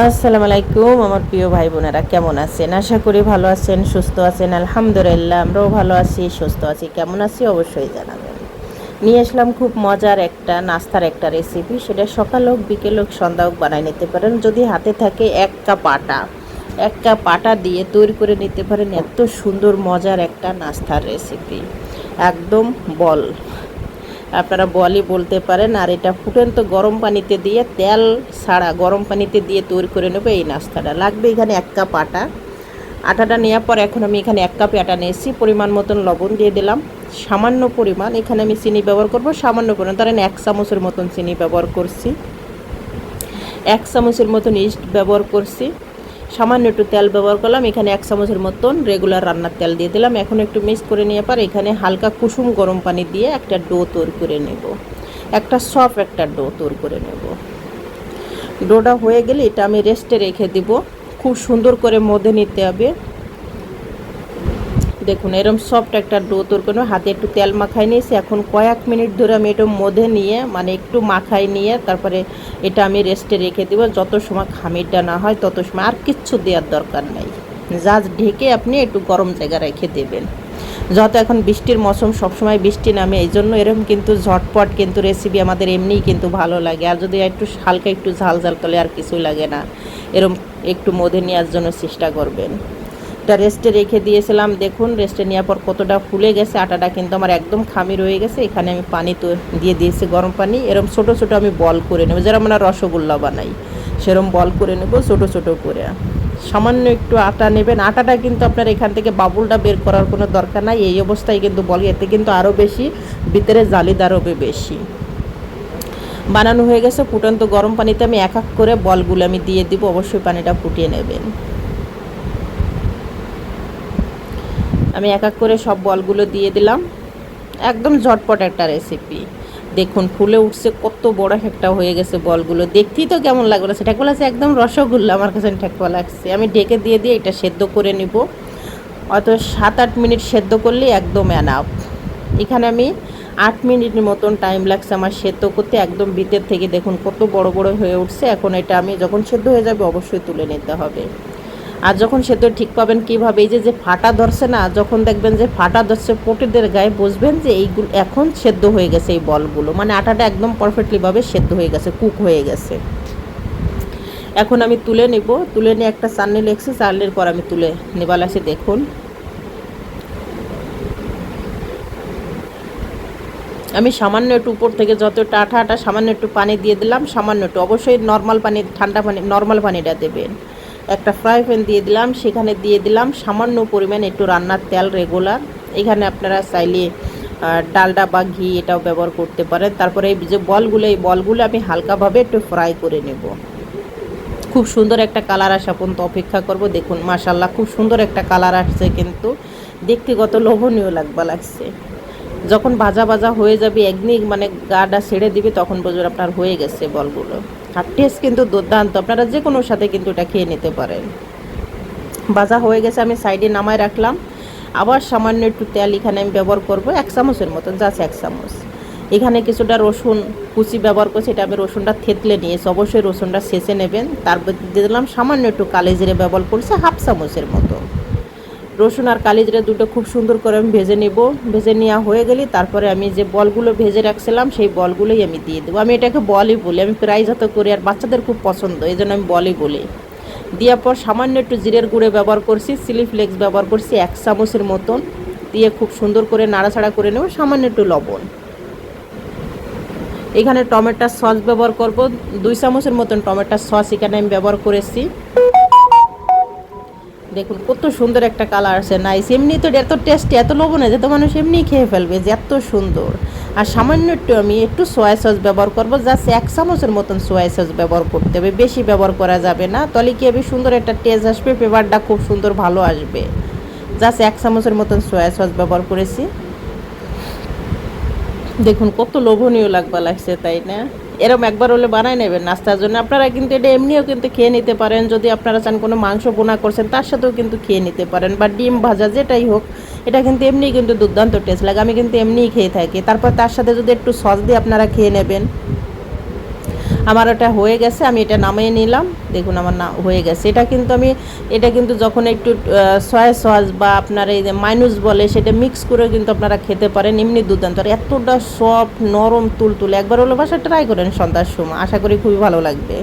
আসসালামু আলাইকুম, আমার প্রিয় ভাই বোনেরা কেমন আছেন? আশা করি ভালো আছেন, সুস্থ আছেন, আলহামদুলিল্লাহ, আমরাও ভালো আছি, সুস্থ আছি, কেমন আছি অবশ্যই জানাবেন। নিয়ে আসলাম খুব মজার একটা, নাস্তার একটা রেসিপি সেটা সকাল হোক, বিকেল হোক, সন্ধ্যা হোক বানাই নিতে পারেন। যদি হাতে থাকে এক কাপ আটা, এক কাপ আটা দিয়ে তৈরি করে নিতে পারেন। এত সুন্দর, মজার একটা নাস্তার রেসিপি একদম বল। আপনারা বলই বলতে পারেন, আর এটা ফুটন্ত গরম পানিতে দিয়ে তেল ছাড়া গরম পানিতে দিয়ে তৈরি করে নেব এই নাস্তাটা। লাগবে এখানে এক কাপ আটা। আটাটা নেওয়ার পর এখন আমি এখানে এক কাপ আটা নিয়েছি, পরিমাণ মতন লবণ দিয়ে দিলাম। সামান্য পরিমাণ, এখানে আমি চিনি ব্যবহার করব, সামান্য পরিমাণ। ধরেন এক চামচের মতন চিনি ব্যবহার করছি। এক চামচের মতন ইস্ট ব্যবহার করছি। সামান্য একটু তেল ব্যবহার করলাম। এখানে এক চামচের মতন রেগুলার রান্নার তেল দিয়ে দিলাম। এখন একটু মিক্স করে নিয়ে পর এখানে হালকা কুসুম গরম পানি দিয়ে একটা ডো তৈরি করে নেব। একটা সফট একটা ডো তৈরি করে নেব। ডোটা হয়ে গেলে এটা আমি রেস্টে রেখে দিব। খুব সুন্দর করে মধ্যে নিতে হবে। দেখুন এরকম সফট একটা ডো তৈরি করে হাতে একটু তেল মাখাই নিয়েছি। এখন কয়েক মিনিট ধরে আমি এটা মধ্যে নিয়ে মানে একটু মাখাই নিয়ে, তারপরে এটা আমি রেস্টে রেখে দেবো। যত সময় খামিরটা না হয়, তত সময় আর কিচ্ছু দেওয়ার দরকার নেই। জাস্ট ঢেকে আপনি একটু গরম জায়গা রেখে দেবেন। যত এখন বৃষ্টির মৌসুম, সবসময় বৃষ্টি নামে এই জন্য এরকম কিন্তু ঝটপট কিন্তু রেসিপি আমাদের এমনিই কিন্তু ভালো লাগে। আর যদি একটু হালকা একটু ঝাল ঝাল করলে আর কিছুই লাগে না। এরম একটু মধ্যে নেওয়ার জন্য চেষ্টা করবেন। এটা রেস্টে রেখে দিয়েছিলাম। দেখুন রেস্টে নেওয়ার পর কতটা ফুলে গেছে, আটাটা কিন্তু আমার একদম খামি রয়ে গেছে। এখানে আমি পানি তো দিয়ে দিয়েছি গরম পানি। এরম ছোট ছোট আমি বল করে নেব। যেরকম আমরা রসগোল্লা বানাই, সেরম বল করে নেব ছোট ছোট করে। সামান্য একটু আটা নেবেন। আটাটা কিন্তু আপনার এখান থেকে বাবুলটা বের করার কোনো দরকার নাই। এই অবস্থায় কিন্তু বল, এতে কিন্তু আরও বেশি, ভিতরে জালিদার হবে বেশি। বানানো হয়ে গেছে। ফুটন্ত গরম পানিতে আমি এক এক করে বলগুলো আমি দিয়ে দিব। অবশ্যই পানিটা ফুটিয়ে নেবেন। আমি এক এক করে সব বলগুলো দিয়ে দিলাম। একদম ঝটপট একটা রেসিপি দেখুন, ফুলে উঠছে কত বড় একটা হয়ে গেছে বলগুলো। দেখতেই তো কেমন লাগল। সেটা বলেছে একদম রসগোল্লা আমার কাছে ঠেকুয়া লাগছে। আমি ঢেকে দিয়ে দিয়ে এটা সেদ্ধ করে নিব। অত সাত আট মিনিট সেদ্ধ করলে একদম অ্যানাফ এখানে আমি আট মিনিটের মতন টাইম লাগছে আমার সেদ্ধ করতে। একদম ভিতর থেকে দেখুন কত বড় বড় হয়ে উঠছে। এখন এটা আমি যখন সেদ্ধ হয়ে যাবে অবশ্যই তুলে নিতে হবে। আর যখন সেদ্ধ ঠিক পাবেন কীভাবে, এই যে যে ফাটা ধরছে না, যখন দেখবেন যে ফাটা ধরছে পোটেদের গায়ে, বুঝবেন যে এইগুলো এখন সেদ্ধ হয়ে গেছে এই বলগুলো। মানে আটাটা একদম পারফেক্টলিভাবে সেদ্ধ হয়ে গেছে কুক হয়ে গেছে। এখন আমি তুলে নিব, তুলে নিয়ে একটা চালনি লেগছে চালনির পর আমি তুলে নেবাল আসি দেখুন। আমি সামান্য একটু উপর থেকে যতটা আটা সামান্য একটু পানি দিয়ে দিলাম, সামান্য একটু। অবশ্যই নর্মাল পানি, ঠান্ডা পানি নর্মাল পানিটা দেবেন। একটা ফ্রাই প্যান দিয়ে দিলাম, সেখানে দিয়ে দিলাম সামান্য পরিমাণ একটু রান্নার তেল রেগুলার এখানে আপনারা চাইলে ডালডা বা ঘি এটাও ব্যবহার করতে পারেন। তারপরে এই যে বলগুলো, এই বলগুলো আমি হালকাভাবে একটু ফ্রাই করে নেব। খুব সুন্দর একটা কালার আসা পর্যন্ত অপেক্ষা করব, দেখুন মাশাল্লাহ খুব সুন্দর একটা কালার আসছে কিন্তু। দেখতে কত লোভনীয় লাগবা লাগছে। যখন ভাজা ভাজা হয়ে যাবে, একদিন মানে গাটা ছেড়ে দিবে, তখন বুঝবেন আপনার হয়ে গেছে বলগুলো। আর টেস্ট কিন্তু দুর্দান্ত। আপনারা যে কোনো সাথে কিন্তু এটা খেয়ে নিতে পারেন। ভাজা হয়ে গেছে, আমি সাইডে নামায় রাখলাম। আবার সামান্য একটু তেল এখানে আমি ব্যবহার করব, এক চামচের মতন যাচ্ছে এক চামচ। এখানে কিছুটা রসুন কুচি ব্যবহার করছি, এটা আমি রসুনটা থেতলে নিয়েছি। অবশ্যই রসুনটা শেষে নেবেন। তারপর দিয়ে দিলাম সামান্য একটু কালি জিরে ব্যবহার করছি, হাফ চামচের মতো। রসুন আর কালি জিরে দুটো খুব সুন্দর করে আমি ভেজে নেব। ভেজে নেওয়া হয়ে গেলে তারপরে আমি যে বলগুলো ভেজে রাখছিলাম, সেই বলগুলোই আমি দিয়ে দেবো। আমি এটাকে বলই বলি, আমি প্রায় যত করি আর বাচ্চাদের খুব পছন্দ, এই জন্য আমি বলই বলি। দেওয়ার পর সামান্য একটু জিরের গুঁড়ে ব্যবহার করছি, চিলি ফ্লেক্স ব্যবহার করছি এক চামচের মতন। দিয়ে খুব সুন্দর করে নাড়াচাড়া করে নেব, সামান্য একটু লবণ। এখানে টমেটোর সস ব্যবহার করব, দুই চামচের মতন টমেটোর সস এখানে আমি ব্যবহার করেছি। দেখুন, কত সুন্দর একটা কালার আছে নাইস এমনি তো এত টেস্টি এত লবণ যে তো মানুষ এমনি খেয়ে ফেলবে যে এত সুন্দর। আর সামান্য একটু আমি একটু সোয়া সস ব্যবহার করব জাস্ট এক চামচের মতন সোয়া সস ব্যবহার করতে হবে, বেশি ব্যবহার করা যাবে না। তাহলে কি হবে, সুন্দর একটা টেস্ট আসবে ফ্লেভারটা খুব সুন্দর ভালো আসবে। জাস্ট এক চামচের মতন সোয়া সস ব্যবহার করেছি। দেখুন, কত লোভনীয় লাগবা লাগছে, তাই না? এরকম একবার হলে বানাই নেবেন নাস্তার জন্য। আপনারা কিন্তু এটা এমনিও কিন্তু খেয়ে নিতে পারেন। যদি আপনারা চান কোনো মাংস বোনা করছেন, তার সাথেও কিন্তু খেয়ে নিতে পারেন। বা ডিম ভাজা যেটাই হোক, এটা কিন্তু এমনি কিন্তু দুর্দান্ত টেস্ট লাগে। আমি কিন্তু এমনিই খেয়ে থাকি। তারপর তার সাথে যদি একটু সস দিয়ে আপনারা খেয়ে নেবেন। আমার ওটা হয়ে গেছে, আমি এটা নামিয়ে নিলাম। দেখুন আমার না হয়ে গেছে। এটা কিন্তু আমি, এটা কিন্তু যখন একটু সয়া সস বা আপনার এই যে মাইনুস বলে, সেটা মিক্স করে কিন্তু আপনারা খেতে পারেন। এমনি দুর্দান্ত। আর এতটা সফট নরম, তুলতুলে। একবার হলো বাসা ট্রাই করেন সন্ধ্যার সময়। আশা করি খুবই ভালো লাগবে।